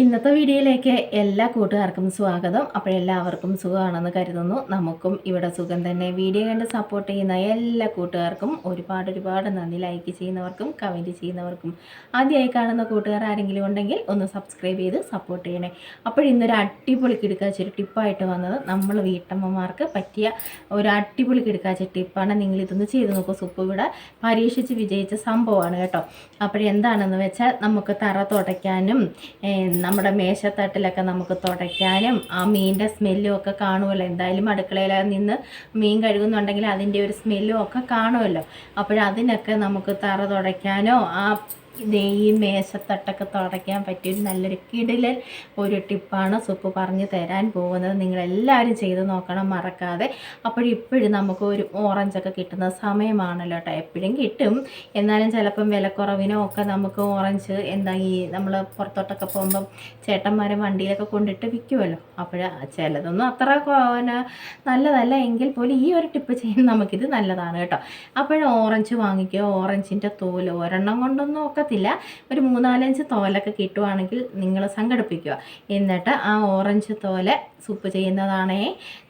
ഇന്നത്തെ വീഡിയോയിലേക്ക് എല്ലാ കൂട്ടുകാർക്കും സ്വാഗതം. അപ്പോഴെല്ലാവർക്കും സുഖമാണെന്ന് കരുതുന്നു. നമുക്കും ഇവിടെ സുഖം തന്നെ. വീഡിയോ കണ്ട് സപ്പോർട്ട് ചെയ്യുന്ന എല്ലാ കൂട്ടുകാർക്കും ഒരുപാട് ഒരുപാട് നന്ദി. ലൈക്ക് ചെയ്യുന്നവർക്കും കമന്റ് ചെയ്യുന്നവർക്കും. ആദ്യമായി കാണുന്ന കൂട്ടുകാർ ആരെങ്കിലും ഉണ്ടെങ്കിൽ ഒന്ന് സബ്സ്ക്രൈബ് ചെയ്ത് സപ്പോർട്ട് ചെയ്യണേ. അപ്പോൾ ഇന്നൊരു അടിപൊളി കിടക്കാച്ചൊരു ടിപ്പായിട്ട് വന്നത് നമ്മൾ വീട്ടമ്മമാർക്ക് പറ്റിയ ഒരു അടിപൊളി കിടക്കാച്ച ടിപ്പാണ് നിങ്ങൾ ഇതൊന്ന് ചെയ്ത് നോക്കൂ. സുപ്പ് ഇവിടെ പരീക്ഷിച്ച് വിജയിച്ച സംഭവമാണ് കേട്ടോ. അപ്പോഴെന്താണെന്ന് വെച്ചാൽ നമുക്ക് തറ തുടയ്ക്കാനും നമ്മുടെ മേശത്തട്ടിലൊക്കെ നമുക്ക് തുടയ്ക്കാനും ആ മീനിന്റെ സ്മെല്ലും ഒക്കെ കാണുമല്ലോ. എന്തായാലും അടുക്കളയിൽ നിന്ന് മീൻ കഴുകുന്നുണ്ടെങ്കിൽ അതിന്റെ ഒരു സ്മെല്ലും ഒക്കെ കാണുമല്ലോ. അപ്പോഴതിനൊക്കെ നമുക്ക് തറ തുടയ്ക്കാനോ ആ ദേ ഈ മേശത്തട്ടൊക്കെ തുടയ്ക്കാൻ പറ്റിയൊരു നല്ലൊരു കിടിലൻ ഒരു ടിപ്പാണ് സുപ്പ് പറഞ്ഞു തരാൻ പോകുന്നത്. നിങ്ങളെല്ലാവരും ചെയ്ത് നോക്കണം മറക്കാതെ. അപ്പോഴിപ്പോഴും നമുക്ക് ഒരു ഓറഞ്ചൊക്കെ കിട്ടുന്ന സമയമാണല്ലോ കേട്ടോ എപ്പോഴും കിട്ടും. എന്നാലും ചിലപ്പം വിലക്കുറവിനോ ഒക്കെ നമുക്ക് ഓറഞ്ച് എന്താ ഈ നമ്മൾ പുറത്തോട്ടൊക്കെ പോകുമ്പം ചേട്ടന്മാരെ വണ്ടിയിലൊക്കെ കൊണ്ടിട്ട് വിൽക്കുമല്ലോ അപ്പോൾ ചിലതൊന്നും അത്ര നല്ലതല്ല. എങ്കിൽ പോലും ഈ ഒരു ടിപ്പ് ചെയ്യുന്ന നമുക്കിത് നല്ലതാണ് കേട്ടോ. അപ്പോൾ ഓറഞ്ച് വാങ്ങിക്കുക ഓറഞ്ചിന്റെ തോൽ ഒരെണ്ണം കൊണ്ടൊന്നും ഒക്കത്തില്ല ഒരു മൂന്നാലഞ്ച് തോലൊക്കെ കിട്ടുവാണെങ്കിൽ നിങ്ങൾ സംഘടിപ്പിക്കുക. എന്നിട്ട് ആ ഓറഞ്ച് തോല സൂപ്പ് ചെയ്യുന്നതാണേ.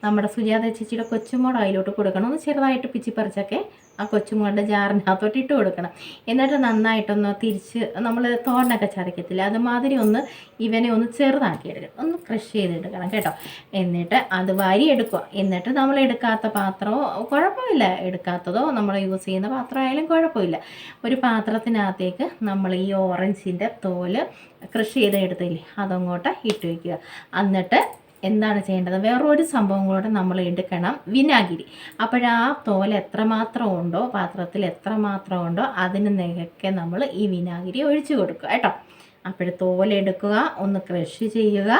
നമ്മുടെ സുജാത ചേച്ചിയുടെ കൊച്ചുമോട് അതിലോട്ട് കൊടുക്കണം. ഒന്ന് ചെറുതായിട്ട് പിച്ചിപ്പറിച്ചൊക്കെ ആ കൊച്ചുമോളുടെ ജാറിനകത്തോട്ട് ഇട്ട് കൊടുക്കണം. എന്നിട്ട് നന്നായിട്ടൊന്ന് തിരിച്ച് നമ്മൾ തോരനൊക്കെ ചതയ്ക്കത്തില്ല അതുമാതിരി ഒന്ന് ഇവനെ ഒന്ന് ചെറുതാക്കി എടുക്കണം. ഒന്ന് ക്രഷ് ചെയ്തെടുക്കണം കേട്ടോ. എന്നിട്ട് അത് വാരി എടുക്കുക. എന്നിട്ട് നമ്മൾ എടുക്കാത്ത പാത്രമോ കുഴപ്പമില്ല. എടുക്കാത്തതോ നമ്മൾ യൂസ് ചെയ്യുന്ന പാത്രമായാലും കുഴപ്പമില്ല. ഒരു പാത്രത്തിനകത്തേക്ക് നമ്മൾ ഈ ഓറഞ്ചിന്റെ തോൽ കൃഷി ചെയ്ത് എടുത്തില്ലേ അതങ്ങോട്ട് ഇട്ട് വയ്ക്കുക എന്നിട്ട് എന്താണ് ചെയ്യേണ്ടത്? വേറൊരു സംഭവം കൂടെ നമ്മൾ എടുക്കണം. വിനാഗിരി. അപ്പോഴാ തോൽ എത്രമാത്രം ഉണ്ടോ പാത്രത്തിൽ എത്രമാത്രം ഉണ്ടോ അതിന് നികക്കെ നമ്മൾ ഈ വിനാഗിരി ഒഴിച്ചു കൊടുക്കുക കേട്ടോ. അപ്പോൾ തോലെടുക്കുക ഒന്ന് ക്രഷ് ചെയ്യുക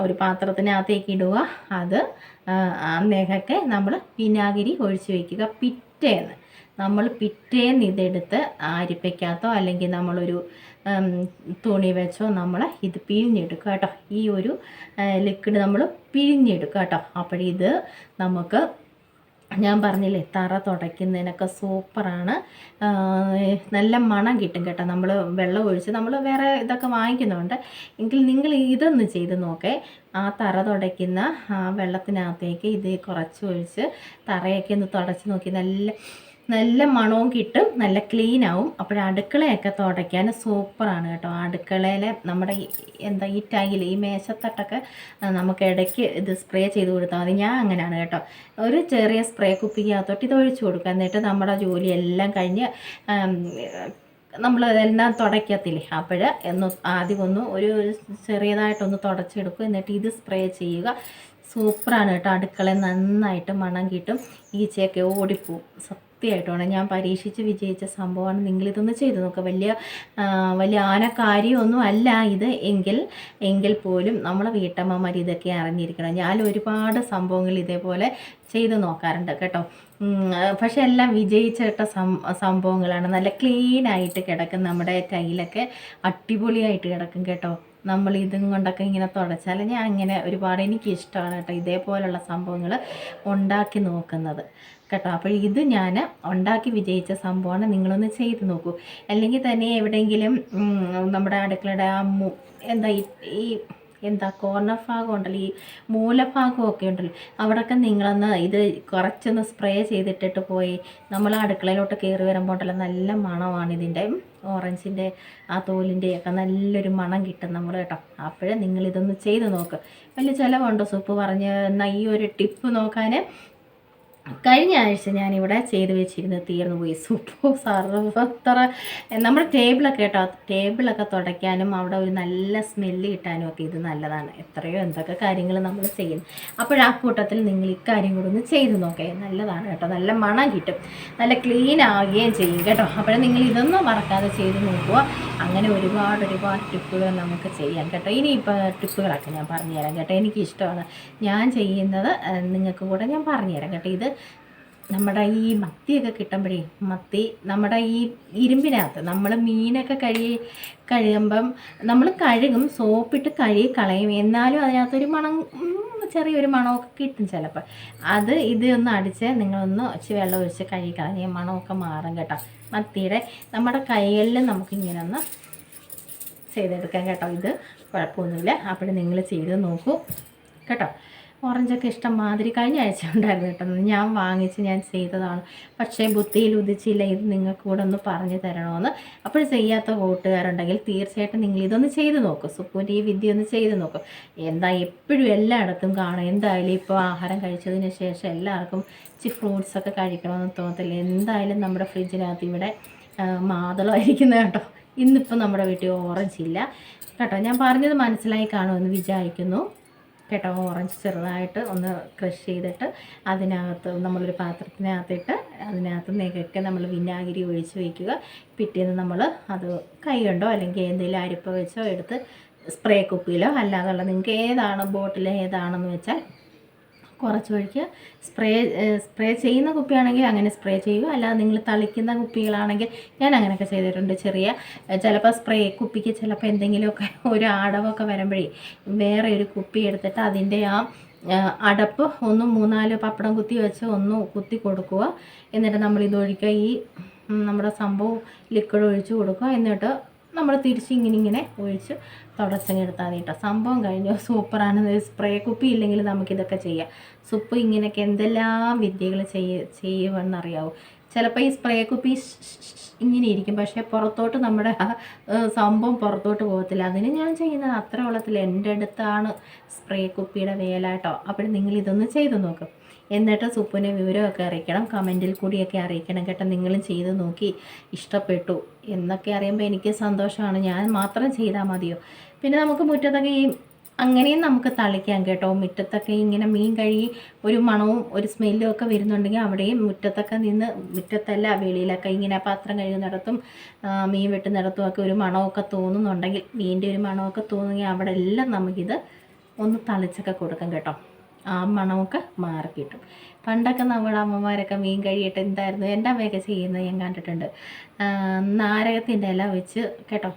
ഒരു പാത്രത്തിനകത്തേക്ക് ഇടുക. അത് ആ, ആ നികക്കെ നമ്മൾ വിനാഗിരി ഒഴിച്ച് വയ്ക്കുക. പിറ്റേന്ന് നമ്മൾ പിറ്റേന്ന് ഇതെടുത്ത് അരിപ്പയ്ക്കകത്തോ അല്ലെങ്കിൽ നമ്മളൊരു തുണി വെച്ചോ നമ്മൾ ഇത് പിഴിഞ്ഞെടുക്കുക കേട്ടോ. ഈ ഒരു ലിക്വിഡ് നമ്മൾ പിഴിഞ്ഞെടുക്കുക കേട്ടോ. അപ്പോഴിത് നമുക്ക് ഞാൻ പറഞ്ഞില്ലേ തറ തുടയ്ക്കുന്നതിനൊക്കെ സൂപ്പറാണ്. നല്ല മണം കിട്ടും കേട്ടോ. നമ്മൾ വെള്ളം ഒഴിച്ച് നമ്മൾ വേറെ ഇതൊക്കെ വാങ്ങിക്കുന്നുണ്ട്. എങ്കിൽ നിങ്ങൾ ഇതൊന്ന് ചെയ്ത് നോക്കേ. ആ തറ തുടയ്ക്കുന്ന ആ വെള്ളത്തിനകത്തേക്ക് ഇത് കുറച്ച് ഒഴിച്ച് തറയൊക്കെ ഒന്ന് തുടച്ച് നോക്കി. നല്ല നല്ല മണവും കിട്ടും നല്ല ക്ലീൻ ആവും. അപ്പോൾ അടുക്കളയൊക്കെ തുടയ്ക്കാൻ സൂപ്പറാണ് കേട്ടോ. അടുക്കളയിലെ നമ്മുടെ എന്താ ഈ ടൈൽ ഈ മേശത്തട്ടൊക്കെ നമുക്ക് ഇടയ്ക്ക് ഇത് സ്പ്രേ ചെയ്ത് കൊടുത്താൽ മതി. ഞാൻ അങ്ങനെയാണ് കേട്ടോ. ഒരു ചെറിയ സ്പ്രേ കുപ്പിക്കകത്തോട്ട് ഇത് ഒഴിച്ചു കൊടുക്കുക. എന്നിട്ട് നമ്മുടെ ജോലിയെല്ലാം കഴിഞ്ഞ് നമ്മൾ എല്ലാം തുടയ്ക്കത്തില്ലേ? അപ്പോൾ ഒന്ന് ആദ്യം ഒന്ന് ഒരു ചെറിയതായിട്ടൊന്ന് തുടച്ചെടുക്കും എന്നിട്ട് ഇത് സ്പ്രേ ചെയ്യുക. സൂപ്പറാണ് കേട്ടോ. അടുക്കള നന്നായിട്ട് മണം കിട്ടും. ഈച്ചയൊക്കെ ഓടിപ്പോവും. സത്യമായിട്ടാണ് ഞാൻ പരീക്ഷിച്ച് വിജയിച്ച സംഭവമാണ്. നിങ്ങളിതൊന്ന് ചെയ്ത് നോക്കുക വലിയ വലിയ ആനക്കാര്യമൊന്നും അല്ല ഇത്. എങ്കിൽ എങ്കിൽ പോലും നമ്മളെ വീട്ടമ്മമാർ ഇതൊക്കെ അറിഞ്ഞിരിക്കണം. ഞാൻ ഒരുപാട് സംഭവങ്ങൾ ഇതേപോലെ ചെയ്ത് നോക്കാറുണ്ട് കേട്ടോ. പക്ഷെ എല്ലാം വിജയിച്ചിട്ട കേട്ട സംഭവങ്ങളാണ്. നല്ല ക്ലീൻ ആയിട്ട് കിടക്കും നമ്മുടെ ടൈലൊക്കെ. അടിപൊളിയായിട്ട് കിടക്കും കേട്ടോ. നമ്മൾ ഇതും കൊണ്ടൊക്കെ ഇങ്ങനെ തുടച്ചാൽ ഞാൻ അങ്ങനെ ഒരുപാട് എനിക്ക് ഇഷ്ടമാണ് കേട്ടോ ഇതേപോലുള്ള സംഭവങ്ങൾ ഉണ്ടാക്കി നോക്കുന്നത്. കേട്ടോ. അപ്പോൾ ഇത് ഞാൻ ഉണ്ടാക്കി വിജയിച്ച സംഭവമാണ്. നിങ്ങളൊന്ന് ചെയ്ത് നോക്കൂ. അല്ലെങ്കിൽ തന്നെ എവിടെയെങ്കിലും നമ്മുടെ അടുക്കളയുടെ ആ എന്താ ഈ എന്താ കോർണർ ഭാഗം ഉണ്ടല്ലോ ഈ മൂലഭാഗമൊക്കെ ഉണ്ടല്ലോ അവിടെയൊക്കെ നിങ്ങളൊന്ന് ഇത് കുറച്ചൊന്ന് സ്പ്രേ ചെയ്തിട്ടിട്ട് പോയി നമ്മൾ അടുക്കളയിലോട്ട് കയറി വരുമ്പോൾ ഉണ്ടല്ലോ നല്ല മണമാണ് ഇതിന്റെ ഓറഞ്ചിന്റെ ആ തോലിന്റെ ഒക്കെ നല്ലൊരു മണം കിട്ടും നമ്മൾ കേട്ടോ. അപ്പോഴേ നിങ്ങളിതൊന്ന് ചെയ്ത് നോക്ക്. വലിയ ചിലവുണ്ടോ സൂപ്പ്? പറഞ്ഞ് എന്നാൽ ഈ ഒരു ടിപ്പ് നോക്കാൻ കഴിഞ്ഞ ആഴ്ച ഞാനിവിടെ ചെയ്ത് വെച്ചിരുന്ന് തീർന്നു പോയി. സൂപ്പ് സർവത്ര. നമ്മുടെ ടേബിളൊക്കെ കേട്ടോ ടേബിളൊക്കെ തുടയ്ക്കാനും അവിടെ ഒരു നല്ല സ്മെല്ല് കിട്ടാനും ഒക്കെ ഇത് നല്ലതാണ്. എത്രയോ എന്തൊക്കെ കാര്യങ്ങൾ നമ്മൾ ചെയ്യുന്നു അപ്പോഴാ കൂട്ടത്തിൽ നിങ്ങൾ ഇക്കാര്യം കൂടെ ഒന്ന് ചെയ്ത് നോക്കേ. നല്ലതാണ് കേട്ടോ. നല്ല മണം കിട്ടും. നല്ല ക്ലീൻ ആവുകയും ചെയ്യും കേട്ടോ. അപ്പോൾ നിങ്ങൾ ഇതൊന്നും മറക്കാതെ ചെയ്ത് നോക്കുക. അങ്ങനെ ഒരുപാട് ഒരുപാട് ടിപ്പുകൾ നമുക്ക് ചെയ്യാം കേട്ടോ. ഇനി ഇപ്പോൾ ടിപ്പുകളൊക്കെ ഞാൻ പറഞ്ഞുതരാം കേട്ടോ. എനിക്കിഷ്ടമാണ്. ഞാൻ ചെയ്യുന്നത് നിങ്ങൾക്ക് കൂടെ ഞാൻ പറഞ്ഞുതരാം കേട്ടോ. ഇത് നമ്മുടെ ഈ മത്തിയൊക്കെ കിട്ടുമ്പോഴേ മത്തി നമ്മുടെ ഈ ഇരുമ്പിനകത്ത് നമ്മൾ മീനൊക്കെ കഴുകി കഴുകുമ്പം നമ്മൾ കഴുകും സോപ്പിട്ട് കഴുകി കളയും. എന്നാലും അതിനകത്തൊരു മണം ചെറിയൊരു മണമൊക്കെ കിട്ടും ചിലപ്പോൾ അത് ഇത് ഒന്ന് അടിച്ച് നിങ്ങളൊന്ന് ഇച്ചിരി വെള്ളം ഒഴിച്ച് കഴുകി ഈ മണമൊക്കെ മാറും കേട്ടോ. മത്തിയുടെ നമ്മുടെ കൈകളിൽ നമുക്കിങ്ങനെ ഒന്ന് ചെയ്തെടുക്കാം കേട്ടോ. ഇത് കുഴപ്പമൊന്നുമില്ല. അപ്പോൾ നിങ്ങൾ ചെയ്ത് നോക്കൂ കേട്ടോ. ഓറഞ്ചൊക്കെ ഇഷ്ടം മാതിരി കഴിഞ്ഞ ആഴ്ച ഉണ്ടായിരുന്നു കേട്ടോ. ഞാൻ വാങ്ങിച്ച് ഞാൻ ചെയ്തതാണ്. പക്ഷേ ബുദ്ധിയിൽ ഉദിച്ചില്ല. ഇത് നിങ്ങൾക്ക് കൂടെ ഒന്ന് പറഞ്ഞു തരണമെന്ന് അപ്പോൾ ചെയ്യാത്ത കൂട്ടുകാരുണ്ടെങ്കിൽ തീർച്ചയായിട്ടും നിങ്ങൾ ഇതൊന്ന് ചെയ്ത് നോക്കും. സുപ്പൂന്റെ ഈ വിദ്യ ഒന്ന് ചെയ്ത് നോക്കും. എന്താ എപ്പോഴും എല്ലായിടത്തും കാണും. എന്തായാലും ഇപ്പോൾ ആഹാരം കഴിച്ചതിന് ശേഷം എല്ലാവർക്കും ഇച്ചിരി ഫ്രൂട്ട്സൊക്കെ കഴിക്കണമെന്ന് തോന്നത്തില്ല. എന്തായാലും നമ്മുടെ ഫ്രിഡ്ജിനകത്ത് ഇവിടെ മാതളമായിരിക്കുന്നത് കേട്ടോ. ഇന്നിപ്പോൾ നമ്മുടെ വീട്ടിൽ ഓറഞ്ച് ഇല്ല. കേട്ടോ ഞാൻ പറഞ്ഞത് മനസ്സിലായി കാണുമെന്ന് വിചാരിക്കുന്നു. കേട്ടോ ഓറഞ്ച് ചെറുതായിട്ട് ഒന്ന് ക്രഷ് ചെയ്തിട്ട് അതിനകത്ത് നമ്മളൊരു പാത്രത്തിനകത്തിട്ട് അതിനകത്ത് നികക്കെ നമ്മൾ വിനാഗിരി ഒഴിച്ച് വയ്ക്കുക. പിറ്റേന്ന് നമ്മൾ അത് കൈ കൊണ്ടോ അല്ലെങ്കിൽ എന്തെങ്കിലും അരിപ്പ വെച്ചോ എടുത്ത് സ്പ്രേ കുപ്പിയിലോ അല്ലാതുള്ള നിങ്ങൾക്ക് ഏതാണ് ബോട്ടിൽ ഏതാണെന്ന് വെച്ചാൽ കുറച്ച് ഒഴിക്കുക സ്പ്രേ സ്പ്രേ ചെയ്യുന്ന കുപ്പിയാണെങ്കിൽ അങ്ങനെ സ്പ്രേ ചെയ്യുക. അല്ലാതെ നിങ്ങൾ തളിക്കുന്ന കുപ്പികളാണെങ്കിൽ ഞാൻ അങ്ങനെയൊക്കെ ചെയ്തിട്ടുണ്ട് ചെറിയ ചിലപ്പോൾ സ്പ്രേ കുപ്പിക്ക് ചിലപ്പോൾ എന്തെങ്കിലുമൊക്കെ ഒരു അടവൊക്കെ വരുമ്പോഴേ വേറെ ഒരു കുപ്പി എടുത്തിട്ട് അതിന്റെ ആ അടപ്പ് ഒന്ന് മൂന്നാൽ പപ്പടം കുത്തി വെച്ച് ഒന്ന് കുത്തി കൊടുക്കുക. എന്നിട്ട് നമ്മൾ ഇതൊഴിക്കുക ഈ നമ്മുടെ സംഭവം ലിക്വിഡ് ഒഴിച്ച് കൊടുക്കുക. എന്നിട്ട് നമ്മൾ തിരിച്ച് ഇങ്ങനെ ഇങ്ങനെ ഒഴിച്ച് തുടച്ചങ്ങെടുത്താൽ മതി കേട്ടോ സംഭവം കഴിഞ്ഞു. സൂപ്പറാണ്. സ്പ്രേ കുപ്പി ഇല്ലെങ്കിൽ നമുക്കിതൊക്കെ ചെയ്യാം. സുപ്പ് ഇങ്ങനെയൊക്കെ എന്തെല്ലാം വിദ്യകൾ ചെയ്യ ചെയ്യുമെന്നറിയാവൂ. ചിലപ്പോൾ ഈ സ്പ്രേ കുപ്പി ഇങ്ങനെ ഇരിക്കും. പക്ഷേ പുറത്തോട്ട് നമ്മുടെ സംഭവം പുറത്തോട്ട് പോകത്തില്ല. അതിന് ഞാൻ ചെയ്യുന്നത് അത്ര വെള്ളത്തിൽ എന്റെ അടുത്താണ് സ്പ്രേ കുപ്പിയുടെ വേലാട്ടോ അപ്പോൾ നിങ്ങൾ ഇതൊന്ന് ചെയ്ത് നോക്കും. എന്നിട്ട് സുപ്പുവിനെ വിവരമൊക്കെ അറിയിക്കണം കമന്റിൽ കൂടിയൊക്കെ അറിയിക്കണം. കേട്ടോ നിങ്ങളും ചെയ്ത് നോക്കി ഇഷ്ടപ്പെട്ടു എന്നൊക്കെ അറിയുമ്പോൾ എനിക്ക് സന്തോഷമാണ്. ഞാൻ മാത്രം ചെയ്താൽ മതിയോ? പിന്നെ നമുക്ക് മുറ്റത്തൊക്കെ ഈ അങ്ങനെയും നമുക്ക് തളിക്കാം കേട്ടോ. മുറ്റത്തൊക്കെ ഇങ്ങനെ മീൻ കഴുകി ഒരു മണവും ഒരു സ്മെല്ലും ഒക്കെ വരുന്നുണ്ടെങ്കിൽ അവിടെയും മുറ്റത്തൊക്കെ നിന്ന് മുറ്റത്തല്ല വെളിയിലൊക്കെ ഇങ്ങനെ പാത്രം കഴുകുന്നിടത്തും മീൻ വെട്ടുന്നിടത്തും ഒക്കെ ഒരു മണമൊക്കെ തോന്നുന്നുണ്ടെങ്കിൽ മീനിന്റെ ഒരു മണമൊക്കെ തോന്നുമെങ്കിൽ അവിടെ എല്ലാം നമുക്കിത് ഒന്ന് തളിച്ചൊക്കെ കൊടുക്കാം കേട്ടോ. ആ മണമൊക്കെ മാറിക്കിട്ടും. പണ്ടൊക്കെ നമ്മുടെ അമ്മമാരൊക്കെ മീൻ കഴിയിട്ട് എന്തായിരുന്നു എന്റെ അമ്മയൊക്കെ ചെയ്യുന്നത് ഞാൻ കണ്ടിട്ടുണ്ട്. നാരകത്തിന്റെ ഇല വെച്ച് കേട്ടോ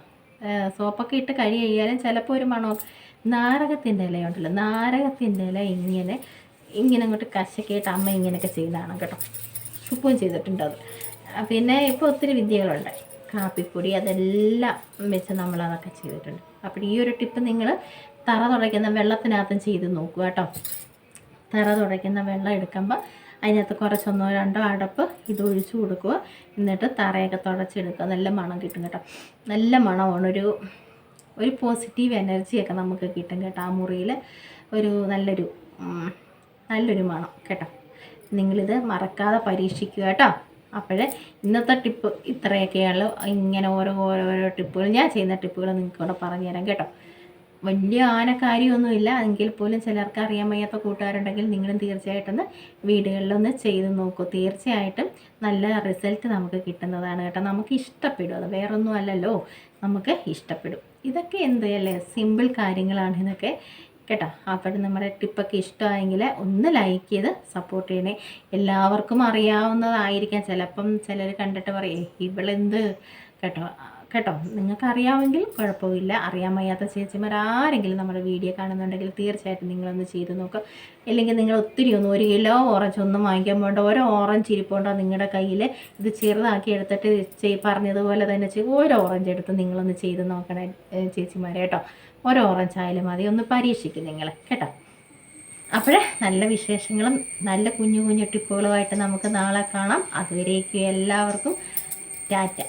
സോപ്പൊക്കെ ഇട്ട് കഴി കഴിയാലും ചിലപ്പോൾ ഒരു മണം നാരകത്തിന്റെ ഇലയുണ്ടല്ലോ നാരകത്തിന്റെ ഇല ഇങ്ങനെ ഇങ്ങനെ അങ്ങോട്ട് കശക്കിയിട്ട് അമ്മ ഇങ്ങനെയൊക്കെ ചെയ്തതാണ് കേട്ടോ. ഉപ്പും ചെയ്തിട്ടുണ്ട് അത്. പിന്നെ ഇപ്പോൾ ഒത്തിരി വിദ്യകളുണ്ട്. കാപ്പിപ്പൊടി അതെല്ലാം വെച്ച് നമ്മൾ അതൊക്കെ ചെയ്തിട്ടുണ്ട്. അപ്പോൾ ഈ ഒരു ടിപ്പ് നിങ്ങൾ തറ തുടയ്ക്കുന്ന വെള്ളത്തിനകത്തും ചെയ്ത് നോക്കുക കേട്ടോ. തറ തുടയ്ക്കുന്ന വെള്ളം എടുക്കുമ്പോൾ അതിനകത്ത് കുറച്ചൊന്നോ രണ്ടോ അടപ്പ് ഇത് ഒഴിച്ചു കൊടുക്കുക. എന്നിട്ട് തറയൊക്കെ തുടച്ചെടുക്കുക. നല്ല മണം കിട്ടും കേട്ടോ. നല്ല മണമാണ്. ഒരു ഒരു പോസിറ്റീവ് എനർജിയൊക്കെ നമുക്ക് കിട്ടും കേട്ടോ ആ മുറിയിൽ. ഒരു നല്ലൊരു നല്ലൊരു മണം കേട്ടോ. നിങ്ങളിത് മറക്കാതെ പരീക്ഷിക്കുക കേട്ടോ. അപ്പോഴേ ഇന്നത്തെ ടിപ്പ് ഇത്രയൊക്കെയുള്ളൂ ഇങ്ങനെ ഓരോ ഓരോ ടിപ്പുകൾ ഞാൻ ചെയ്യുന്ന ടിപ്പുകൾ നിങ്ങൾക്ക് പറഞ്ഞുതരാം പറഞ്ഞു തരാം കേട്ടോ. വലിയ ആനക്കാരിയൊന്നുമില്ല. എങ്കിൽ പോലും ചിലർക്ക് അറിയാൻ വയ്യാത്ത കൂട്ടുകാരുണ്ടെങ്കിൽ നിങ്ങളും തീർച്ചയായിട്ടും വീടുകളിലൊന്ന് ചെയ്ത് നോക്കൂ. തീർച്ചയായിട്ടും നല്ല റിസൾട്ട് നമുക്ക് കിട്ടുന്നതാണ് കേട്ടോ. നമുക്ക് ഇഷ്ടപ്പെടും. അത് വേറൊന്നും അല്ലല്ലോ. നമുക്ക് ഇഷ്ടപ്പെടും. ഇതൊക്കെ എന്ത് അല്ലേ? സിമ്പിൾ കാര്യങ്ങളാണ് ഇതൊക്കെ. കേട്ടോ. അപ്പോൾ നമ്മുടെ ടിപ്പൊക്കെ ഇഷ്ടമായെങ്കിൽ ഒന്ന് ലൈക്ക് ചെയ്ത് സപ്പോർട്ട് ചെയ്യണേ. എല്ലാവർക്കും അറിയാവുന്നതായിരിക്കാം. ചിലപ്പം ചിലർ കണ്ടിട്ട് പറയേ ഇവളെന്ത്? കേട്ടോ. കേട്ടോ നിങ്ങൾക്ക് അറിയാമെങ്കിൽ കുഴപ്പമില്ല. അറിയാൻ വയ്യാത്ത ചേച്ചിമാർ ആരെങ്കിലും നമ്മുടെ വീഡിയോ കാണുന്നുണ്ടെങ്കിൽ തീർച്ചയായിട്ടും നിങ്ങളൊന്ന് ചെയ്ത് നോക്കുക അല്ലെങ്കിൽ നിങ്ങൾ ഒത്തിരി ഒന്നും ഒരു കിലോ ഓറഞ്ച് ഒന്നും വാങ്ങിക്കാൻ പോകണ്ട ഓരോ ഓറഞ്ച് ഇരിപ്പുണ്ടോ നിങ്ങളുടെ കയ്യിൽ ഇത് ചെറുതാക്കി എടുത്തിട്ട് ചെയ് പറഞ്ഞതുപോലെ തന്നെ ചെയ്യും ഓരോ ഓറഞ്ച് എടുത്ത് നിങ്ങളൊന്ന് ചെയ്ത് നോക്കണേ ചേച്ചിമാരെ കേട്ടോ. ഓരോ ഓറഞ്ച് ആയാലും മതി. ഒന്ന് പരീക്ഷിക്കും നിങ്ങൾ കേട്ടോ. അപ്പോഴേ നല്ല വിശേഷങ്ങളും നല്ല കുഞ്ഞു കുഞ്ഞു ടിപ്പുകളുമായിട്ട് നമുക്ക് നാളെ കാണാം. അതുവരേക്കും എല്ലാവർക്കും ടാറ്റ.